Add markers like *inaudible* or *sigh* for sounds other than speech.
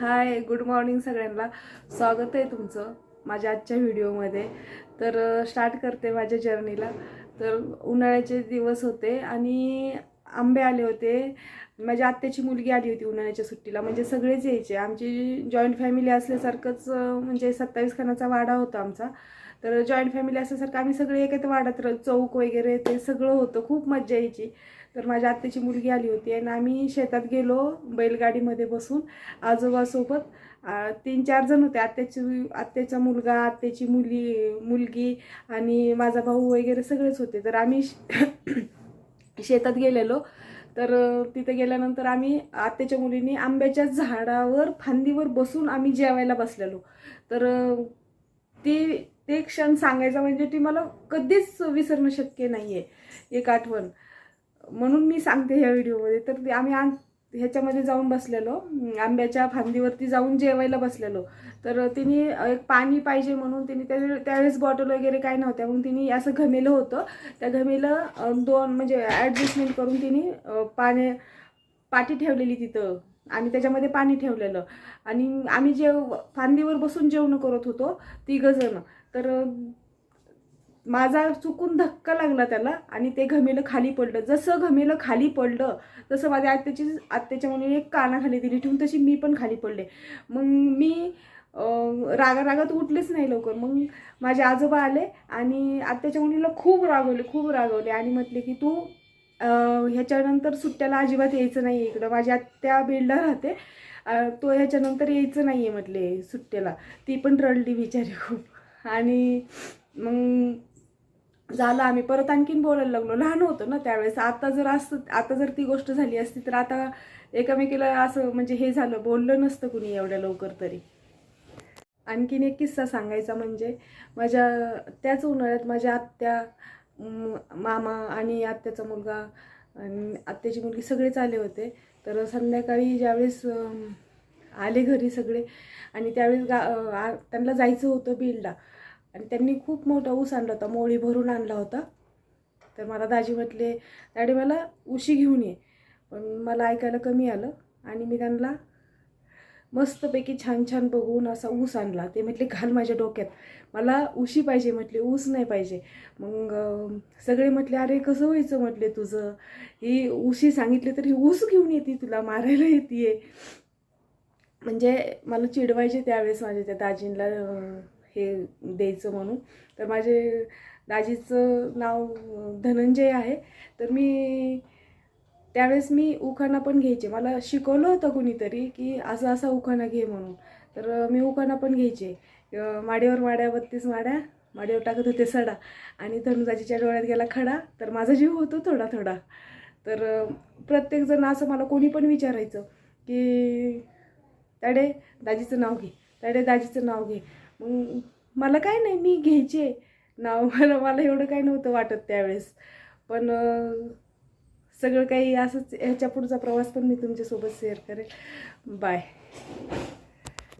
Hi good morning सगळ्यांना. स्वागत आहे तुमचं माझ्या आजच्या व्हिडिओमध्ये. तर स्टार्ट करते माझ्या जर्नीला तर उन्हाळ्याचे दिवस होते आणि आंबे आले होते. माझ्या आत्याची मुलगी आली होती उन्हाळ्याच्या सुट्टीला. म्हणजे सगळेच यायचे. आमची जॉईंट फॅमिली असल्यासारखंच म्हणजे सत्तावीस खानाचा वाडा होता आमचा. तर जॉईंट फॅमिली असल्यासारखं आम्ही सगळे एकत्र वाड्यात र- चौक वगैरे ते सगळं होतं. खूप मज्जा यायची. तर माझ्या आत्याची मुलगी आली होती आणि आम्ही शेतात गेलो बैलगाडीमध्ये बसून आजोबासोबत. तीन चार जण होते. आत्याची आत्याचा मुलगा आत्याची मुली मुलगी आणि माझा भाऊ वगैरे सगळेच होते. तर आम्ही श- शेतात गेलेलो. तर तिथे गेल्यानंतर आम्ही आत्याच्या मुलींनी आंब्याच्या झाडावर फांदीवर बसून आम्ही जेवायला बसलेलो. तर ती ते क्षण सांगायचा म्हणजे ती मला कधीच विसरणं शक्य नाही आहे एक आठवण. म्हणून मी सांगते ह्या व्हिडिओमध्ये. तर ते आम्ही ह्याच्यामध्ये जाऊन बसलेलो. आंब्याच्या फांदीवरती जाऊन जेवायला बसलेलो. तर तिने एक पाणी पाहिजे म्हणून तिने त्या त्यावेळेस बॉटल वगैरे काय नव्हत्या. म्हणून तिने असं घमेलं होतं. त्या घमेलं दोन म्हणजे ॲडजस्टमेंट करून तिने पाणी पाठी ठेवलेली तिथं. आणि त्याच्यामध्ये पाणी ठेवलेलं. आणि आम्ही जे फांदीवर बसून जेवण करत होतो तिघंजणं. तर माझा चुकून धक्का लागला त्याला आणि ते घमेलं खाली पडलं. जसं घमेलं खाली पडलं तसं माझ्या आत्याची आत्याच्या मुलीने एक कानाखाली दिली ठेवून तशी मी पण खाली पडले. मग मी रागा रागात उठलेच नाही लवकर. मग माझे आजोबा आले आणि आत्याच्या मुलीला खूप रागवले खूप रागवले आणि म्हटले की तू ह्याच्यानंतर सुट्ट्याला अजिबात यायचं नाही आहे इकडं. माझी आत्या बिल्डर राहते. तो ह्याच्यानंतर यायचं नाही आहे म्हटले सुट्ट्याला. ती पण रडली बिचारी खूप. आणि मग झालं आम्ही परत आणखीन बोलायला लागलो. लहान होतो ना त्यावेळेस. आता जर असं आता जर ती गोष्ट झाली असती तर आता एकामेकीला असं म्हणजे हे झालं बोललं नसतं कुणी एवढ्या लवकर तरी. आणखीन एक किस्सा सांगायचा म्हणजे माझ्या त्याच उन्हाळ्यात माझ्या आत्या मामा आणि आत्याचा मुलगा आणि आत्याची मुलगी सगळेच आले होते. तर संध्याकाळी ज्यावेळेस आले घरी सगळे आणि त्यावेळेस गा त्यांना जायचं होतं बिलला. आणि त्यांनी खूप मोठा ऊस आणला होता मोळी भरून आणला होता. तर मला दाजी म्हटले डॅडी मला उशी घेऊन ये. पण मला ऐकायला कमी आलं आणि मी त्यांना मस्तपैकी छान छान बघून असा ऊस आणला. ते म्हटले घाल माझ्या डोक्यात. मला उशी पाहिजे म्हटले ऊस नाही पाहिजे. मग सगळे म्हटले अरे कसं व्हायचं? म्हटले तुझं ही उशी सांगितली तर ही ऊस घेऊन येते तुला मारायला येते म्हणजे मला चिडवायचे त्यावेळेस माझ्या त्या दाजींला हे द्यायचं म्हणून. तर माझे दाजीचं नाव धनंजय आहे. तर मी त्यावेळेस मी उखाणा पण घ्यायचे. मला शिकवलं होतं कुणीतरी की असं असा उखाणा घे म्हणून. तर मी उखाणा पण घ्यायचे. अं, माडीवर माड्या बत्तीस माड्या. माडीवर टाकत होते सडा. आणि धनुजाजीच्या डोळ्यात गेला खडा. तर माझा जीव होतो थोडा थोडा. तर प्रत्येकजण असं मला कोणी पण विचारायचं की त्याडे दाजीचं नाव घे. त्याडे दाजीचं नाव घे. मला काय नाही मी घ्यायचे नाव *laughs* मला मला एवढं काही नव्हतं वाटत त्यावेळेस. पण सगळं काही असंच ह्याच्या पुढचा प्रवास पण मी तुमच्यासोबत शेअर करेल बाय